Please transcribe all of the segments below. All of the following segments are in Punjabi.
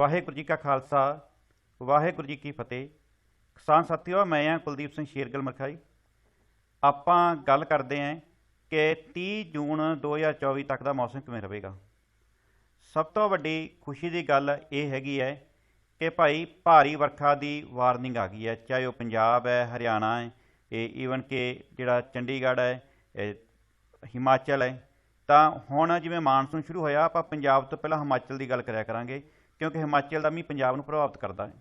ਵਾਹਿਗੁਰੂ ਜੀ ਕਾ ਖਾਲਸਾ, ਵਾਹਿਗੁਰੂ ਜੀ ਕੀ ਫਤਿਹ। ਕਿਸਾਨ ਸਾਥੀਓ, ਮੈਂ ਹਾਂ ਕੁਲਦੀਪ ਸਿੰਘ ਸ਼ੇਰਗਿੱਲ ਮਰਖਾਈ। ਆਪਾਂ ਗੱਲ ਕਰਦੇ ਹਾਂ ਕਿ 30 ਜੂਨ 2024 ਤੱਕ ਦਾ ਮੌਸਮ ਕਿਵੇਂ ਰਹੇਗਾ। ਸਭ ਤੋਂ ਵੱਡੀ ਖੁਸ਼ੀ ਦੀ ਗੱਲ ਇਹ ਹੈਗੀ ਹੈ ਕਿ ਭਾਈ ਭਾਰੀ ਵਰਖਾ ਦੀ ਵਾਰਨਿੰਗ ਆ ਗਈ ਹੈ, ਚਾਹੇ ਉਹ ਪੰਜਾਬ ਹੈ, ਹਰਿਆਣਾ ਹੈ, ਇਹ ਈਵਨ ਕਿ ਜਿਹੜਾ ਚੰਡੀਗੜ੍ਹ ਹੈ ਹਿਮਾਚਲ ਹੈ। ਤਾਂ ਹੁਣ ਜਿਵੇਂ ਮਾਨਸੂਨ ਸ਼ੁਰੂ ਹੋਇਆ, ਆਪਾਂ ਪੰਜਾਬ ਤੋਂ ਪਹਿਲਾਂ ਹਿਮਾਚਲ ਦੀ ਗੱਲ ਕਰਿਆ ਕਰਾਂਗੇ। ਕਿਉਂਕਿ ਹਿਮਾਚਲ ਦਾ ਮੀਂਹ ਪੰਜਾਬ ਨੂੰ ਪ੍ਰਭਾਵਿਤ ਕਰਦਾ ਹੈ।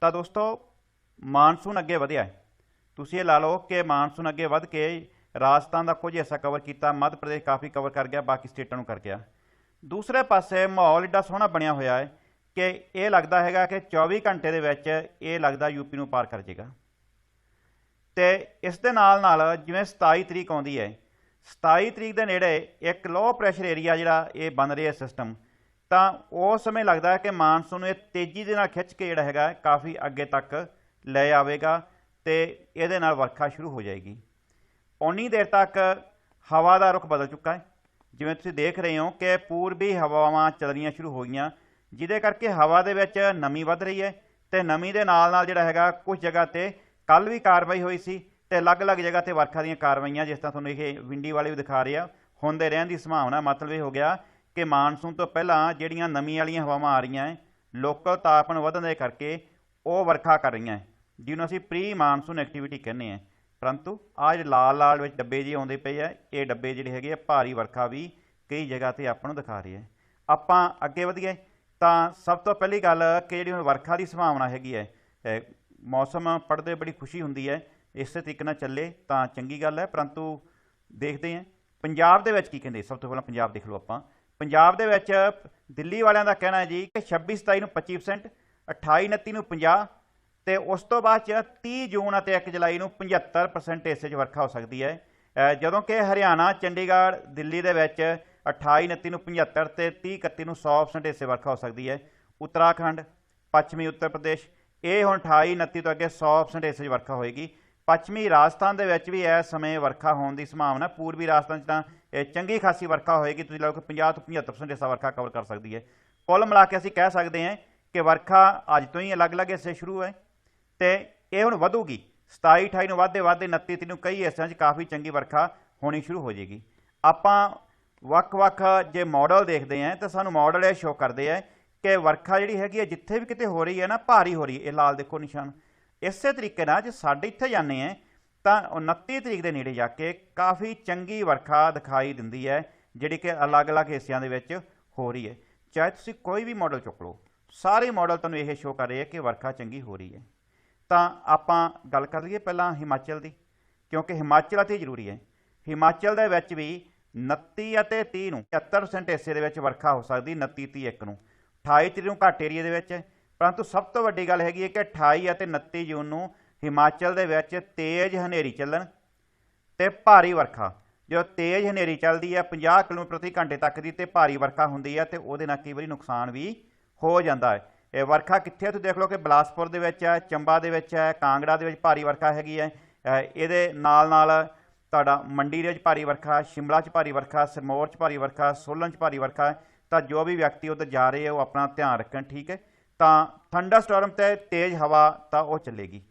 ਤਾਂ ਦੋਸਤੋ, ਮਾਨਸੂਨ ਅੱਗੇ ਵਧਿਆ ਹੈ। ਤੁਸੀਂ ਇਹ ਲਾ ਲਓ ਕਿ ਮਾਨਸੂਨ ਅੱਗੇ ਵਧ ਕੇ ਰਾਜਸਥਾਨ ਦਾ ਕੁਝ ਹਿੱਸਾ ਕਵਰ ਕੀਤਾ, ਮੱਧ ਪ੍ਰਦੇਸ਼ ਕਾਫੀ ਕਵਰ ਕਰ ਗਿਆ, ਬਾਕੀ ਸਟੇਟਾਂ ਨੂੰ ਕਰ ਗਿਆ। ਦੂਸਰੇ ਪਾਸੇ ਮਾਹੌਲ ਇੱਡਾ ਸੋਹਣਾ ਬਣਿਆ ਹੋਇਆ ਹੈ ਕਿ ਇਹ ਲੱਗਦਾ ਹੈਗਾ ਕਿ 24 ਘੰਟੇ ਦੇ ਵਿੱਚ ਇਹ ਲੱਗਦਾ ਯੂਪੀ ਨੂੰ ਪਾਰ ਕਰ ਜਾਏਗਾ ਤੇ ਇਸ ਦੇ ਨਾਲ ਨਾਲ ਜਿਵੇਂ 27 ਤਰੀਕ ਆਉਂਦੀ ਹੈ 27 ਤਰੀਕ ਦੇ ਨੇੜੇ ਇੱਕ ਲੋ ਪ੍ਰੈਸ਼ਰ ਏਰੀਆ ਜਿਹੜਾ ਇਹ ਬਣ ਰਿਹਾ ਸਿਸਟਮ ਤਾਂ ਉਸ ਸਮੇਂ ਲੱਗਦਾ ਹੈ ਕਿ ਮਾਨਸੂਨ ਨੂੰ ਇਹ ਤੇਜ਼ੀ ਦੇ ਨਾਲ ਖਿੱਚ ਕੇ ਜਿਹੜਾ ਹੈਗਾ ਕਾਫੀ ਅੱਗੇ ਤੱਕ ਲੈ ਆਵੇਗਾ ਤੇ ਇਹਦੇ ਨਾਲ ਵਰਖਾ ਸ਼ੁਰੂ ਹੋ ਜਾਏਗੀ। ਉਨੀ ਦੇਰ ਤੱਕ ਹਵਾ ਦਾ ਰੁਖ ਬਦਲ ਚੁੱਕਾ ਹੈ। ਜਿਵੇਂ ਤੁਸੀਂ ਦੇਖ ਰਹੇ ਹੋ ਕਿ ਪੂਰਬੀ ਹਵਾਵਾਂ ਚੱਲਣੀਆਂ ਸ਼ੁਰੂ ਹੋ ਗਈਆਂ, ਜਿਹਦੇ ਕਰਕੇ ਹਵਾ ਦੇ ਵਿੱਚ ਨਮੀ ਵੱਧ ਰਹੀ ਹੈ ਤੇ ਨਮੀ ਦੇ ਨਾਲ ਨਾਲ ਜਿਹੜਾ ਹੈਗਾ ਕੁਝ ਜਗ੍ਹਾ ਤੇ ਕੱਲ ਵੀ ਕਾਰਵਾਈ ਹੋਈ ਸੀ ਤੇ ਅਲੱਗ-ਅਲੱਗ ਜਗ੍ਹਾ ਤੇ ਵਰਖਾ ਦੀਆਂ ਕਾਰਵਾਈਆਂ, ਜਿਸ ਤਰ੍ਹਾਂ ਤੁਹਾਨੂੰ ਇਹ ਵਿੰਡੀ ਵਾਲੇ ਵੀ ਦਿਖਾ ਰਹੇ ਆ ਹੁੰਦੇ ਰਹਿਣ ਦੀ ਸੰਭਾਵਨਾ ਮਤਲਬ ਇਹ ਹੋ ਗਿਆ ਕਿ ਮਾਨਸੂਨ ਤੋਂ ਪਹਿਲਾਂ ਜਿਹੜੀਆਂ ਨਮੀ ਵਾਲੀਆਂ ਹਵਾਵਾਂ ਆ ਰਹੀਆਂ ਹੈ ਲੋਕਲ ਤਾਪਮਾਨ ਵਧਣ ਦੇ ਕਰਕੇ ਉਹ ਵਰਖਾ ਕਰ ਰਹੀਆਂ ਹੈ ਜਿਹਨੂੰ ਅਸੀਂ ਪ੍ਰੀ ਮਾਨਸੂਨ ਐਕਟੀਵਿਟੀ ਕਹਿੰਦੇ ਆ ਪਰੰਤੂ ਆ ਜਿਹੜੇ ਲਾਲ ਲਾਲ ਵਿੱਚ ਡੱਬੇ ਜੀ ਆਉਂਦੇ ਪਏ ਆ ਇਹ ਡੱਬੇ ਜਿਹੜੇ ਹੈਗੇ ਆ, ਭਾਰੀ ਵਰਖਾ ਵੀ ਕਈ ਜਗ੍ਹਾ ਤੇ ਆਪਾਂ ਨੂੰ ਦਿਖਾ ਰਹੇ ਆ ਆਪਾਂ ਅੱਗੇ ਵਧੀਏ, ਤਾਂ ਸਭ ਤੋਂ ਪਹਿਲੀ ਗੱਲ ਕਿ ਜਿਹੜੀ ਹੁਣ ਵਰਖਾ ਦੀ ਸੰਭਾਵਨਾ ਹੈਗੀ ਹੈ ਮੌਸਮ ਪੜਦੇ ਬੜੀ ਖੁਸ਼ੀ ਹੁੰਦੀ ਹੈ ਇਸੇ ਤਰੀਕੇ ਨਾਲ ਚੱਲੇ ਤਾਂ ਚੰਗੀ ਗੱਲ ਹੈ ਪਰੰਤੂ ਦੇਖਦੇ ਹਾਂ ਪੰਜਾਬ ਦੇ ਵਿੱਚ ਕੀ ਕਹਿੰਦੇ? ਸਭ ਤੋਂ ਪਹਿਲਾਂ ਪੰਜਾਬ ਦੇਖ ਲਓ ਆਪਾਂ। ਪੰਜਾਬ ਦੇ ਵਿੱਚ ਦਿੱਲੀ ਵਾਲਿਆਂ ਦਾ ਕਹਿਣਾ ਹੈ ਜੀ ਕਿ 26 27 ਨੂੰ 25% 28 29 ਨੂੰ 50 ਤੇ ਉਸ ਤੋਂ ਬਾਅਦ ਚ 30 ਜੂਨ ਅਤੇ 1 ਜੁਲਾਈ ਨੂੰ 75% ਹਿੱਸੇ 'ਚ ਵਰਖਾ ਹੋ ਸਕਦੀ ਹੈ। ਜਦੋਂ ਕਿ ਹਰਿਆਣਾ, ਚੰਡੀਗੜ੍ਹ, ਦਿੱਲੀ ਦੇ ਵਿੱਚ 28 29 ਨੂੰ 75 ਤੇ 30 31 ਨੂੰ 100% ਹਿੱਸੇ ਵਰਖਾ ਹੋ ਸਕਦੀ ਹੈ। ਉੱਤਰਾਖੰਡ, ਪੱਛਮੀ ਉੱਤਰ ਪ੍ਰਦੇਸ਼, ਇਹ ਹੁਣ 28 29 ਤੋਂ ਅੱਗੇ 100% ਹਿੱਸੇ 'ਚ ਵਰਖਾ ਹੋਏਗੀ। ਪੱਛਮੀ ਰਾਜਸਥਾਨ ਦੇ ਵਿੱਚ ਵੀ ਇਸ ਸਮੇਂ ਵਰਖਾ ਹੋਣ ਦੀ ਸੰਭਾਵਨਾ, ਪੂਰਬੀ ਰਾਜਸਥਾਨ 'ਚ ਤਾਂ ਇਹ ਚੰਗੀ ਖਾਸੀ ਵਰਖਾ ਹੋਏਗੀ, ਤੁਸੀਂ ਲਓ ਕਿ 50 ਤੋਂ 75% ਹਿੱਸਾ ਵਰਖਾ ਕਵਰ ਕਰ ਸਕਦੀ ਹੈ। ਕੁੱਲ ਮਿਲਾ ਕੇ ਅਸੀਂ ਕਹਿ ਸਕਦੇ ਹਾਂ ਕਿ ਵਰਖਾ ਅੱਜ ਤੋਂ ਹੀ ਅਲੱਗ-ਅਲੱਗ ਹਿੱਸੇ ਸ਼ੁਰੂ ਹੈ ਤੇ ਇਹ ਹੁਣ ਵਧੂਗੀ। 27 28 ਨੂੰ ਵਾਧੇ ਵਾਧੇ 29 30 ਨੂੰ ਕਈ ਹਿੱਸਿਆਂ 'ਚ ਕਾਫੀ ਚੰਗੀ ਵਰਖਾ ਹੋਣੀ ਸ਼ੁਰੂ ਹੋ ਜਾਏਗੀ। ਆਪਾਂ ਵੱਖ-ਵੱਖ ਜੇ ਮਾਡਲ ਦੇਖਦੇ ਆਂ ਤਾਂ ਸਾਨੂੰ ਮਾਡਲ ਇਹ ਸ਼ੋ ਕਰਦੇ ਆ ਕਿ ਵਰਖਾ ਜਿਹੜੀ ਹੈਗੀ ਹੈ ਜਿੱਥੇ ਵੀ ਕਿਤੇ ਹੋ ਰਹੀ ਹੈ ਨਾ, ਭਾਰੀ ਹੋ ਰਹੀ ਹੈ। ਇਹ ਲਾਲ ਦੇਖੋ ਨਿਸ਼ਾਨ। ਇਸੇ ਤਰੀਕੇ ਨਾਲ ਜੇ ਸਾਡੇ ਇੱਥੇ ਜਾਂਦੇ ਆ ਤਾਂ 29 ਤਰੀਕ ਦੇ ਨੇੜੇ ਜਾ ਕੇ ਕਾਫੀ ਚੰਗੀ ਵਰਖਾ ਦਿਖਾਈ ਦਿੰਦੀ ਹੈ, ਜਿਹੜੀ ਕਿ ਅਲੱਗ-ਅਲੱਗ ਹਿੱਸਿਆਂ ਦੇ ਵਿੱਚ ਹੋ ਰਹੀ ਹੈ। ਚਾਹੇ ਤੁਸੀਂ ਕੋਈ ਵੀ ਮਾਡਲ ਚੁੱਕ ਲਓ, ਸਾਰੇ ਮਾਡਲ ਤੁਹਾਨੂੰ ਇਹ ਸ਼ੋਅ ਕਰ ਰਹੇ ਹੈ ਕਿ ਵਰਖਾ ਚੰਗੀ ਹੋ ਰਹੀ ਹੈ। ਤਾਂ ਆਪਾਂ ਗੱਲ ਕਰ ਲਈਏ ਪਹਿਲਾਂ ਹਿਮਾਚਲ ਦੀ, ਕਿਉਂਕਿ ਹਿਮਾਚਲ ਅਤੇ ਜ਼ਰੂਰੀ ਹੈ। ਹਿਮਾਚਲ ਦੇ ਵਿੱਚ ਵੀ 29 ਅਤੇ 30 ਨੂੰ 70% ਹਿੱਸੇ ਦੇ ਵਿੱਚ ਵਰਖਾ ਹੋ ਸਕਦੀ 29 30 ਇੱਕ ਨੂੰ। 28 ਤਰੀਕ ਨੂੰ ਘੱਟ ਏਰੀਆ ਦੇ ਵਿੱਚ ਪਰੰਤੂ ਸਭ ਤੋਂ ਵੱਡੀ ਗੱਲ ਹੈਗੀ ਹੈ ਕਿ 28 ਅਤੇ 29 ਜੂਨ ਨੂੰ ਹਿਮਾਚਲ ਦੇ ਵਿੱਚ ਤੇਜ਼ ਹਨੇਰੀ ਚੱਲਣ ਤੇ ਭਾਰੀ ਵਰਖਾ। ਜਦੋਂ ਤੇਜ਼ ਹਨੇਰੀ ਚੱਲਦੀ ਹੈ 50 ਕਿਲੋਮੀਟਰ ਪ੍ਰਤੀ ਘੰਟੇ ਤੱਕ ਦੀ ਤੇ ਭਾਰੀ ਵਰਖਾ ਹੁੰਦੀ ਹੈ ਤੇ ਉਹਦੇ ਨਾਲ ਕਈ ਵਾਰੀ ਨੁਕਸਾਨ ਵੀ ਹੋ ਜਾਂਦਾ ਹੈ। ਇਹ ਵਰਖਾ ਕਿੱਥੇ ਤੁਸੀਂ ਦੇਖ ਲਓ ਕਿ ਬਲਾਸਪੁਰ ਦੇ ਵਿੱਚ ਹੈ, ਚੰਬਾ ਦੇ ਵਿੱਚ ਹੈ, ਕਾਂਗੜਾ ਦੇ ਵਿੱਚ ਭਾਰੀ ਵਰਖਾ ਹੈਗੀ ਹੈ। ਇਹਦੇ ਨਾਲ ਨਾਲ ਤੁਹਾਡਾ ਮੰਡੀ ਦੇ ਵਿੱਚ ਭਾਰੀ ਵਰਖਾ, ਸ਼ਿਮਲਾ 'ਚ ਭਾਰੀ ਵਰਖਾ, ਸਿਰਮੌਰ 'ਚ ਭਾਰੀ ਵਰਖਾ, ਸੋਲਨ 'ਚ ਭਾਰੀ ਵਰਖਾ ਤਾਂ ਜੋ ਵੀ ਵਿਅਕਤੀ ਉੱਧਰ ਜਾ ਰਹੇ ਹੈ, ਉਹ ਆਪਣਾ ਧਿਆਨ ਰੱਖਣ, ਠੀਕ ਹੈ? ਤਾਂ ਥੰਡਰ ਸਟਾਰਮ ਤੇ ਤੇਜ਼ ਹਵਾ ਤਾਂ ਉਹ ਚੱਲੇਗੀ।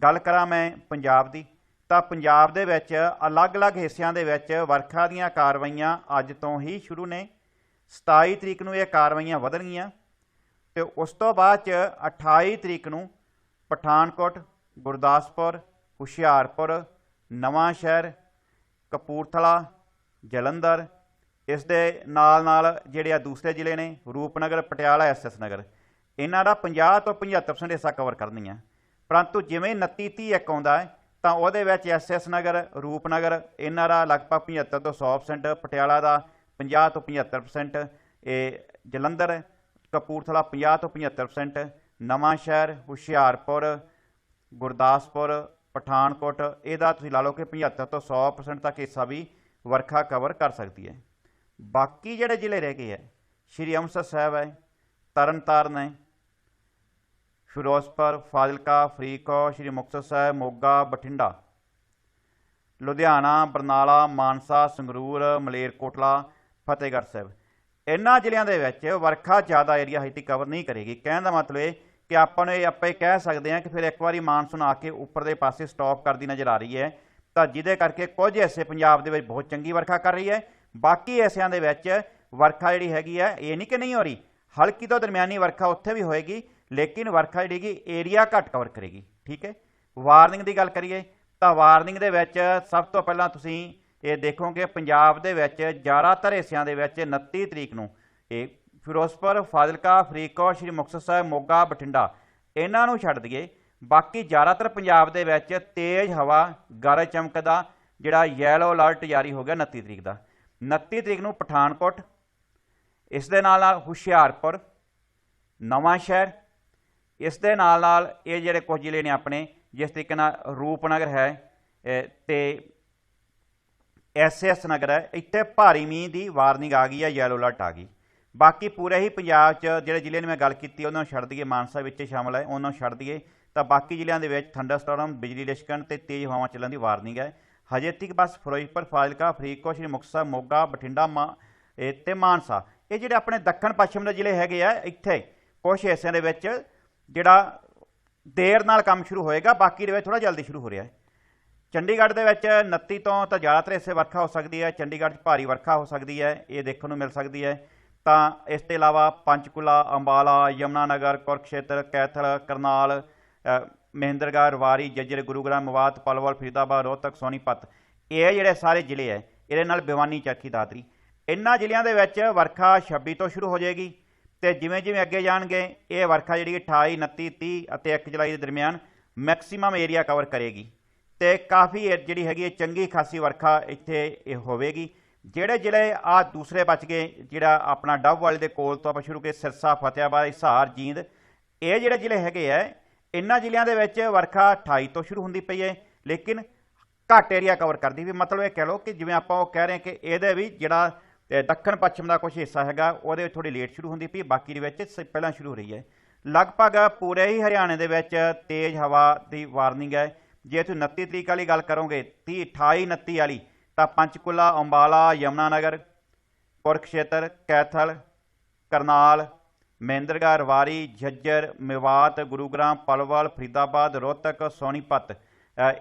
ਗੱਲ ਕਰਾਂ ਮੈਂ ਪੰਜਾਬ ਦੀ, ਤਾਂ ਪੰਜਾਬ ਦੇ ਵਿੱਚ ਅਲੱਗ-ਅਲੱਗ ਹਿੱਸਿਆਂ ਦੇ ਵਿੱਚ ਵਰਖਾ ਦੀਆਂ ਕਾਰਵਾਈਆਂ ਅੱਜ ਤੋਂ ਹੀ ਸ਼ੁਰੂ ਨੇ। 27 ਤਰੀਕ ਨੂੰ ਇਹ ਕਾਰਵਾਈਆਂ ਵਧਣਗੀਆਂ ਤੇ ਉਸ ਤੋਂ ਬਾਅਦ ਚ 28 ਤਰੀਕ ਨੂੰ ਪਠਾਨਕੋਟ, ਗੁਰਦਾਸਪੁਰ, ਹੁਸ਼ਿਆਰਪੁਰ, ਨਵਾਂ ਸ਼ਹਿਰ, ਕਪੂਰਥਲਾ, ਜਲੰਧਰ, ਇਸ ਦੇ ਨਾਲ ਨਾਲ ਜਿਹੜੇ ਆ ਦੂਸਰੇ ਜ਼ਿਲ੍ਹੇ ਨੇ ਰੂਪਨਗਰ, ਪਟਿਆਲਾ ਐਸਐਸ ਨਗਰ। ਇਹਨਾਂ ਦਾ 50 ਤੋਂ 75% ਹਿੱਸਾ ਕਵਰ ਕਰਨੀਆਂ ਪਰੰਤੂ ਜਿਵੇਂ 29 30 ਇੱਕ ਆਉਂਦਾ ਹੈ, ਤਾਂ ਉਹਦੇ ਵਿੱਚ ਐਸਐਸ ਨਗਰ ਰੂਪਨਗਰ ਇਹਨਾਂ ਦਾ ਲਗਭਗ 75 ਤੋਂ 100% ਪਟਿਆਲਾ ਦਾ 50 ਤੋਂ 75% ਇਹ ਜਲੰਧਰ, ਕਪੂਰਥਲਾ 50 ਤੋਂ 75% ਨਵਾਂ ਸ਼ਹਿਰ, ਹੁਸ਼ਿਆਰਪੁਰ, ਗੁਰਦਾਸਪੁਰ, ਪਠਾਨਕੋਟ, ਇਹਦਾ ਤੁਸੀਂ ਲਾ ਲਓ ਕਿ 75 ਤੋਂ 100% ਤੱਕ ਹਿੱਸਾ ਵੀ ਵਰਖਾ ਕਵਰ ਕਰ ਸਕਦੀ ਹੈ। ਬਾਕੀ ਜਿਹੜੇ ਜ਼ਿਲ੍ਹੇ ਰਹਿ ਗਏ ਹੈ, ਸ਼੍ਰੀ ਅੰਮ੍ਰਿਤਸਰ ਸਾਹਿਬ ਹੈ, ਤਰਨਤਾਰਨ ਹੈ ਫਿਰੋਜ਼ਪੁਰ, ਫਾਜ਼ਿਲਕਾ, ਫਰੀਦਕੋਟ, ਸ਼੍ਰੀ ਮੁਕਤਸਰ ਸਾਹਿਬ, ਮੋਗਾ, ਬਠਿੰਡਾ। ਲੁਧਿਆਣਾ, ਬਰਨਾਲਾ, ਮਾਨਸਾ, ਸੰਗਰੂਰ, ਮਲੇਰਕੋਟਲਾ, ਫਤਿਹਗੜ੍ਹ ਸਾਹਿਬ। ਇਹਨਾਂ ਜ਼ਿਲ੍ਹਿਆਂ ਦੇ ਵਿੱਚ ਵਰਖਾ ਜ਼ਿਆਦਾ ਏਰੀਆ ਹਜੇ ਤੱਕ ਕਵਰ ਨਹੀਂ ਕਰੇਗੀ। ਕਹਿਣ ਦਾ ਮਤਲਬ ਇਹ ਕਿ ਆਪਾਂ ਨੂੰ ਇਹ ਆਪਾਂ ਇਹ ਕਹਿ ਸਕਦੇ ਹਾਂ ਕਿ ਫਿਰ ਇੱਕ ਵਾਰੀ ਮਾਨਸੂਨ ਆ ਕੇ ਉੱਪਰ ਦੇ ਪਾਸੇ ਸਟਾਪ ਕਰਦੀ ਨਜ਼ਰ ਆ ਰਹੀ ਹੈ। ਤਾਂ ਜਿਹਦੇ ਕਰਕੇ ਕੁਝ ਹਿੱਸੇ ਪੰਜਾਬ ਦੇ ਵਿੱਚ ਬਹੁਤ ਚੰਗੀ ਵਰਖਾ ਕਰ ਰਹੀ ਹੈ। ਬਾਕੀ ਹਿੱਸਿਆਂ ਦੇ ਵਿੱਚ ਵਰਖਾ ਜਿਹੜੀ ਹੈਗੀ ਹੈ, ਇਹ ਨਹੀਂ ਕਿ ਨਹੀਂ ਹੋ ਰਹੀ। ਹਲਕੀ ਤੋਂ ਦਰਮਿਆਨੀ ਵਰਖਾ ਉੱਥੇ ਵੀ ਹੋਏਗੀ। ਲੇਕਿਨ ਵਰਖਾ ਜਿਹੜੀ ਕਿ ਏਰੀਆ ਘੱਟ ਕਵਰ ਕਰੇਗੀ, ਠੀਕ ਹੈ? ਵਾਰਨਿੰਗ ਦੀ ਗੱਲ ਕਰੀਏ, ਤਾਂ ਵਾਰਨਿੰਗ ਦੇ ਵਿੱਚ ਸਭ ਤੋਂ ਪਹਿਲਾਂ ਤੁਸੀਂ ਇਹ ਦੇਖੋਗੇ, ਪੰਜਾਬ ਦੇ ਵਿੱਚ ਜ਼ਿਆਦਾਤਰ ਹਿੱਸਿਆਂ ਦੇ ਵਿੱਚ 29 ਤਰੀਕ ਨੂੰ ਇਹ ਫਿਰੋਜ਼ਪੁਰ, ਫਾਜ਼ਿਲਕਾ, ਫਰੀਦਕੋਟ, ਸ਼੍ਰੀ ਮੁਕਤਸਰ ਸਾਹਿਬ, ਮੋਗਾ, ਬਠਿੰਡਾ, ਇਹਨਾਂ ਨੂੰ ਛੱਡ ਦਈਏ। ਬਾਕੀ ਜ਼ਿਆਦਾਤਰ ਪੰਜਾਬ ਦੇ ਵਿੱਚ ਤੇਜ਼ ਹਵਾ, ਗਰਜ ਚਮਕਦਾ, ਜਿਹੜਾ ਯੈਲੋ ਅਲਰਟ ਜਾਰੀ ਹੋ ਗਿਆ 29 ਤਰੀਕ ਦਾ। 29 ਤਰੀਕ ਨੂੰ ਪਠਾਨਕੋਟ, ਇਸ ਦੇ ਨਾਲ ਨਾਲ ਹੁਸ਼ਿਆਰਪੁਰ ਨਵਾਂ ਸ਼ਹਿਰ ਇਸ ਦੇ ਨਾਲ ਨਾਲ ਇਹ ਜਿਹੜੇ ਕੁਝ ਜ਼ਿਲ੍ਹੇ ਨੇ ਆਪਣੇ, ਜਿਸ ਤਰੀਕੇ ਨਾਲ ਰੂਪਨਗਰ ਹੈ, ਇਹ ਤੇ ਐਸਐਸ ਨਗਰ ਹੈ, ਇੱਥੇ ਭਾਰੀ ਮੀਂਹ ਦੀ ਵਾਰਨਿੰਗ ਆ ਗਈ ਹੈ ਯੈਲੋ ਅਲਰਟ ਆ ਗਈ। ਬਾਕੀ ਪੂਰੇ ਹੀ ਪੰਜਾਬ 'ਚ ਜਿਹੜੇ ਜ਼ਿਲ੍ਹੇ ਨੇ ਮੈਂ ਗੱਲ ਕੀਤੀ, ਉਹਨਾਂ ਨੂੰ ਛੱਡ ਦਈਏ, ਮਾਨਸਾ ਵਿੱਚ ਸ਼ਾਮਲ ਹੈ, ਉਹਨਾਂ ਨੂੰ ਛੱਡ ਦਈਏ। ਤਾਂ ਬਾਕੀ ਜ਼ਿਲ੍ਹਿਆਂ ਦੇ ਵਿੱਚ ਥੰਡਰਸਟਾਰਮ ਬਿਜਲੀ ਲਿਸ਼ਕਣ ਤੇ ਤੇਜ਼ ਹਵਾਵਾਂ ਚੱਲਣ ਦੀ ਵਾਰਨਿੰਗ ਹੈ। ਹਜੇ ਤੱਕ ਬਸ ਫਿਰੋਜ਼ਪੁਰ, ਫਾਜ਼ਿਲਕਾ, ਫਰੀਦਕੋਟ, ਸ਼੍ਰੀ ਮੁਕਤਸਰ, ਮੋਗਾ, ਬਠਿੰਡਾ, ਮਾ ਇਹ ਤੇ ਮਾਨਸਾ। ਇਹ ਜਿਹੜੇ ਆਪਣੇ ਦੱਖਣ ਪੱਛਮ ਦੇ ਜ਼ਿਲ੍ਹੇ ਹੈਗੇ ਆ, ਇੱਥੇ ਕੁਝ ਹਿੱਸਿਆਂ ਦੇ ਵਿੱਚ ਜਿਹੜਾ ਦੇਰ ਨਾਲ ਕੰਮ ਸ਼ੁਰੂ ਹੋਏਗਾ ਬਾਕੀ ਦੇ ਵਿੱਚ ਥੋੜਾ ਜਲਦੀ ਸ਼ੁਰੂ ਹੋ ਰਿਹਾ ਹੈ। ਚੰਡੀਗੜ੍ਹ ਦੇ ਵਿੱਚ 29 ਤੋਂ ਤਾਂ ਜ਼ਿਆਦਾਤਰ ਇਸੇ ਵਰਖਾ ਹੋ ਸਕਦੀ ਹੈ ਚੰਡੀਗੜ੍ਹ 'ਚ ਭਾਰੀ ਵਰਖਾ ਹੋ ਸਕਦੀ ਹੈ ਇਹ ਦੇਖਣ ਨੂੰ ਮਿਲ ਸਕਦੀ ਹੈ। ਤਾਂ ਇਸ ਤੋਂ ਇਲਾਵਾ ਪੰਚਕੁਲਾ ਅੰਬਾਲਾ ਯਮਨਾਨਗਰ ਕੁਰਕਸ਼ੇਤਰ ਕੈਥਲ ਕਰਨਾਲ ਅ, ਮਹਿੰਦਰਗੜ੍ਹ ਰਵਾਰੀ ਜੱਜਰ ਗੁਰੂਗ੍ਰਾਮ ਮਵਾਤ ਪਲਵਲ ਫਰੀਦਾਬਾਦ ਰੋਹਤਕ ਸੋਨੀਪਤ ਇਹ ਜਿਹੜੇ ਸਾਰੇ ਜ਼ਿਲ੍ਹੇ ਹੈ ਇਹਦੇ ਨਾਲ ਬਿਵਾਨੀ ਚਰਖੀ ਦਾਦਰੀ ਇਹਨਾਂ ਜ਼ਿਲ੍ਹਿਆਂ ਦੇ ਵਿੱਚ ਵਰਖਾ 26 ਤੋਂ ਸ਼ੁਰੂ ਹੋ ਜਾਏਗੀ। ਤੇ ਜਿਵੇਂ ਜਿਵੇਂ ਅੱਗੇ ਜਾਣਗੇ, ਇਹ ਵਰਖਾ ਜਿਹੜੀ 28 29 30 ਅਤੇ 1 ਜੁਲਾਈ ਦੇ ਦਰਮਿਆਨ ਮੈਕਸਿਮਮ ਏਰੀਆ ਕਵਰ ਕਰੇਗੀ। ਤੇ ਕਾਫੀ ਜਿਹੜੀ ਹੈਗੀ ਹੈ ਚੰਗੀ ਖਾਸੀ ਵਰਖਾ ਇੱਥੇ ਇਹ ਹੋਵੇਗੀ। ਜਿਹੜੇ ਜ਼ਿਲ੍ਹੇ ਆ ਦੂਸਰੇ ਬਚ ਗਏ, ਜਿਹੜਾ ਆਪਣਾ ਡੱਬ ਵਾਲੇ ਦੇ ਕੋਲ ਤੋਂ ਆਪਾਂ ਸ਼ੁਰੂ ਕੇ ਸਿਰਸਾ, ਫਤਿਆਬਾਦ, ਹਿਸਾਰ, ਜੀਂਦ, ਇਹ ਜਿਹੜੇ ਜ਼ਿਲ੍ਹੇ ਹੈਗੇ ਆ, ਇਹਨਾਂ ਜ਼ਿਲ੍ਹਿਆਂ ਦੇ ਵਿੱਚ ਵਰਖਾ 28 ਤੋਂ ਸ਼ੁਰੂ ਹੁੰਦੀ ਪਈ ਹੈ, ਲੇਕਿਨ ਘੱਟ ਏਰੀਆ ਕਵਰ ਕਰਦੀ ਵੀ। ਮਤਲਬ ਇਹ ਕਹਿ ਲਓ ਕਿ ਜਿਵੇਂ ਆਪਾਂ ਉਹ ਕਹਿ ਰਹੇ ਕਿ ਇਹਦੇ ਵੀ ਜਿਹੜਾ ਦੱਖਣ ਪੱਛਮ ਦਾ ਕੁਝ ਹਿੱਸਾ ਹੈਗਾ, ਉਹਦੇ ਵਿੱਚ ਥੋੜੀ ਲੇਟ ਸ਼ੁਰੂ ਹੁੰਦੀ ਪਈ, ਬਾਕੀ ਦੇ ਵਿੱਚ ਸ- ਪਹਿਲਾਂ ਸ਼ੁਰੂ ਹੋ ਰਹੀ ਹੈ। ਲਗਭਗ ਪੂਰੇ ਹੀ ਹਰਿਆਣੇ ਦੇ ਵਿੱਚ ਤੇਜ਼ ਹਵਾ ਦੀ ਵਾਰਨਿੰਗ ਹੈ। ਜੇ ਤੁਸੀਂ 29 ਤਰੀਕ ਵਾਲੀ ਗੱਲ ਕਰੋਗੇ 30 28 29 ਵਾਲੀ, ਤਾਂ ਪੰਚਕੁਲਾ, ਅੰਬਾਲਾ, ਯਮਨਾਨਗਰ, ਕੁਰਕਸ਼ੇਤਰ, ਕੈਥਲ, ਕਰਨਾਲ, ਮਹਿੰਦਰਗੜ੍ਹ, ਰਵਾਰੀ, ਝੱਜਰ, ਮੇਵਾਤ, ਗੁਰੂਗ੍ਰਾਮ, ਪਲਵਲ, ਫਰੀਦਾਬਾਦ, ਰੋਹਤਕ, ਸੋਨੀਪਤ।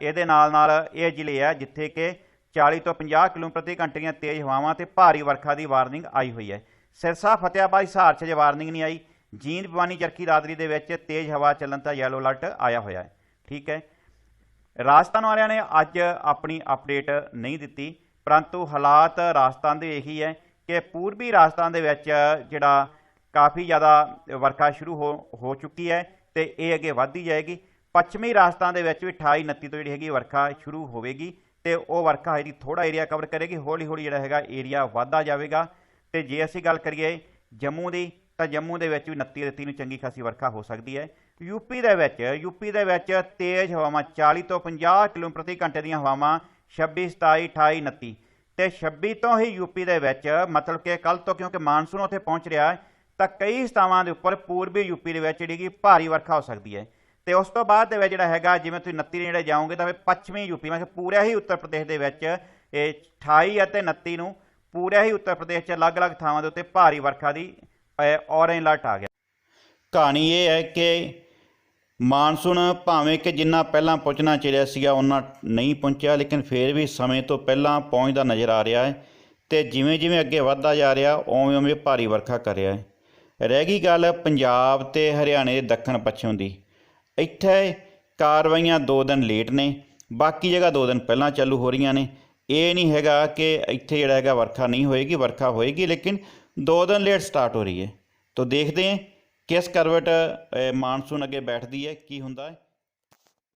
ਇਹਦੇ ਨਾਲ ਨਾਲ ਇਹ ਜ਼ਿਲ੍ਹੇ ਆ ਜਿੱਥੇ ਕਿ 40 ਤੋਂ 50 ਕਿਲੋਮੀਟਰ ਪ੍ਰਤੀ ਘੰਟੇ ਦੀਆਂ ਤੇਜ਼ ਹਵਾਵਾਂ ਤੇ ਭਾਰੀ ਵਰਖਾ ਦੀ ਵਾਰਨਿੰਗ ਆਈ ਹੋਈ ਹੈ। ਸਿਰਸਾ ਫਤਿਆਬਾਦ ਹਿਸਾਰ 'ਚ ਜੇ ਵਾਰਨਿੰਗ ਨਹੀਂ ਆਈ। ਜੀਂਦ ਭਵਾਨੀ ਚਰਖੀ ਦਾਦਰੀ ਦੇ ਵਿੱਚ ਤੇਜ਼ ਹਵਾ ਚੱਲਣ ਦਾ ਯੈਲੋ ਅਲਰਟ ਆਇਆ ਹੋਇਆ ਹੈ। ਠੀਕ ਹੈ। ਰਾਜਸਥਾਨ ਵਾਲਿਆਂ ਨੇ ਅੱਜ ਆਪਣੀ ਅਪਡੇਟ ਨਹੀਂ ਦਿੱਤੀ, ਪਰੰਤੂ ਹਾਲਾਤ ਰਾਜਸਥਾਨ ਦੇ ਇਹੀ ਹੈ ਕਿ ਪੂਰਬੀ ਰਾਜਸਥਾਨ ਦੇ ਵਿੱਚ ਜਿਹੜਾ ਕਾਫੀ ਜ਼ਿਆਦਾ ਵਰਖਾ ਸ਼ੁਰੂ ਹੋ ਹੋ ਚੁੱਕੀ ਹੈ ਤੇ ਇਹ ਅੱਗੇ ਵਧਦੀ ਜਾਏਗੀ। ਪੱਛਮੀ ਰਾਜਸਥਾਨ ਦੇ ਵਿੱਚ ਵੀ 28 29 ਤੋਂ ਜਿਹੜੀ ਹੈਗੀ ਵਰਖਾ ਸ਼ੁਰੂ ਹੋਵੇਗੀ। ਤੇ ਉਹ ਵਰਖਾ ਜਿਹੜੀ ਥੋੜਾ ਏਰੀਆ ਕਵਰ ਕਰੇਗੀ, ਹੌਲੀ ਹੌਲੀ ਜਿਹੜਾ ਹੈਗਾ ਏਰੀਆ ਵਧਦਾ ਜਾਵੇਗਾ। ਤੇ ਜੇ ਅਸੀਂ ਗੱਲ ਕਰੀਏ ਜੰਮੂ ਦੀ, ਤਾਂ ਜੰਮੂ ਦੇ ਵਿੱਚ ਵੀ 29 30 ਨੂੰ ਚੰਗੀ ਖਾਸੀ ਵਰਖਾ ਹੋ ਸਕਦੀ ਹੈ। ਯੂਪੀ ਦੇ ਵਿੱਚ ਯੂਪੀ ਦੇ ਵਿੱਚ ਤੇਜ਼ ਹਵਾਵਾਂ 40 ਤੋਂ 50 ਕਿਲੋਮੀਟਰ ਪ੍ਰਤੀ ਘੰਟੇ ਦੀਆਂ ਹਵਾਵਾਂ 26 27 28 29 ਤੇ 26 ਤੋਂ ਹੀ ਯੂਪੀ ਦੇ ਵਿੱਚ, ਮਤਲਬ ਕਿ ਕੱਲ ਤੋਂ ਕਿਉਂਕਿ ਮਾਨਸੂਨ ਉੱਥੇ ਪਹੁੰਚ ਰਿਹਾ ਹੈ, ਤਾਂ ਕਈ ਸਥਾਵਾਂ ਦੇ ਉੱਪਰ ਪੂਰਬੀ ਯੂਪੀ ਦੇ ਵਿੱਚ ਜਿਹੜੀ ਕਿ ਭਾਰੀ ਵਰਖਾ ਹੋ ਸਕਦੀ ਹੈ। ਤੇ ਉਸ ਤੋਂ ਬਾਅਦ ਦੇ ਵਿੱਚ ਜਿਹੜਾ ਹੈਗਾ, ਜਿਵੇਂ ਤੁਸੀਂ 29 ਦੇ ਨੇੜੇ ਜਾਓਗੇ ਤਾਂ ਫਿਰ ਪੱਛਮੀ ਯੂਪੀ ਮੈਂ ਕਿਹਾ ਪੂਰਾ ਹੀ ਉੱਤਰ ਪ੍ਰਦੇਸ਼ ਦੇ ਵਿੱਚ, ਇਹ 28 ਅਤੇ 29 ਨੂੰ ਪੂਰਾ ਹੀ ਉੱਤਰ ਪ੍ਰਦੇਸ਼ 'ਚ ਅਲੱਗ-ਅਲੱਗ ਥਾਵਾਂ ਦੇ ਉੱਤੇ ਭਾਰੀ ਵਰਖਾ ਦੀ ਔਰੇਂਜ ਅਲਰਟ ਆ ਗਿਆ। ਕਹਾਣੀ ਇਹ ਹੈ ਕਿ ਮਾਨਸੂਨ ਭਾਵੇਂ ਕਿ ਜਿੰਨਾ ਪਹਿਲਾਂ ਪਹੁੰਚਣਾ ਚਾਹੀਦਾ ਸੀਗਾ ਉਹਨਾਂ ਨਹੀਂ ਪਹੁੰਚਿਆ, ਲੇਕਿਨ ਫਿਰ ਵੀ ਸਮੇਂ ਤੋਂ ਪਹਿਲਾਂ ਪਹੁੰਚਦਾ ਨਜ਼ਰ ਆ ਰਿਹਾ ਹੈ ਤੇ ਜਿਵੇਂ ਜਿਵੇਂ ਅੱਗੇ ਵੱਧਦਾ ਜਾ ਰਿਹਾ ਉਵੇਂ ਉਵੇਂ ਭਾਰੀ ਵਰਖਾ ਕਰ ਰਿਹਾ ਹੈ। ਰਹਿ ਗਈ ਗੱਲ ਪੰਜਾਬ ਤੇ ਹਰਿਆਣੇ ਦੇ ਦੱਖਣ ਪੱਛਮ ਦੀ। ਇੱਥੇ ਕਾਰਵਾਈਆਂ 2 ਦਿਨ ਲੇਟ ਨੇ, ਬਾਕੀ ਜਗ੍ਹਾ 2 ਦਿਨ ਪਹਿਲਾਂ ਚਾਲੂ ਹੋ ਰਹੀਆਂ ਨੇ। ਇਹ ਨਹੀਂ ਹੈਗਾ ਕਿ ਇੱਥੇ ਜਿਹੜਾ ਹੈਗਾ ਵਰਖਾ ਨਹੀਂ ਹੋਏਗੀ, ਵਰਖਾ ਹੋਏਗੀ, ਲੇਕਿਨ 2 ਦਿਨ ਲੇਟ ਸਟਾਰਟ ਹੋ ਰਹੀ ਹੈ। ਤਾਂ ਦੇਖਦੇ ਹਾਂ ਕਿਸ ਕਰਵਟ ਮਾਨਸੂਨ ਅੱਗੇ ਬੈਠਦੀ ਹੈ, ਕੀ ਹੁੰਦਾ ਹੈ।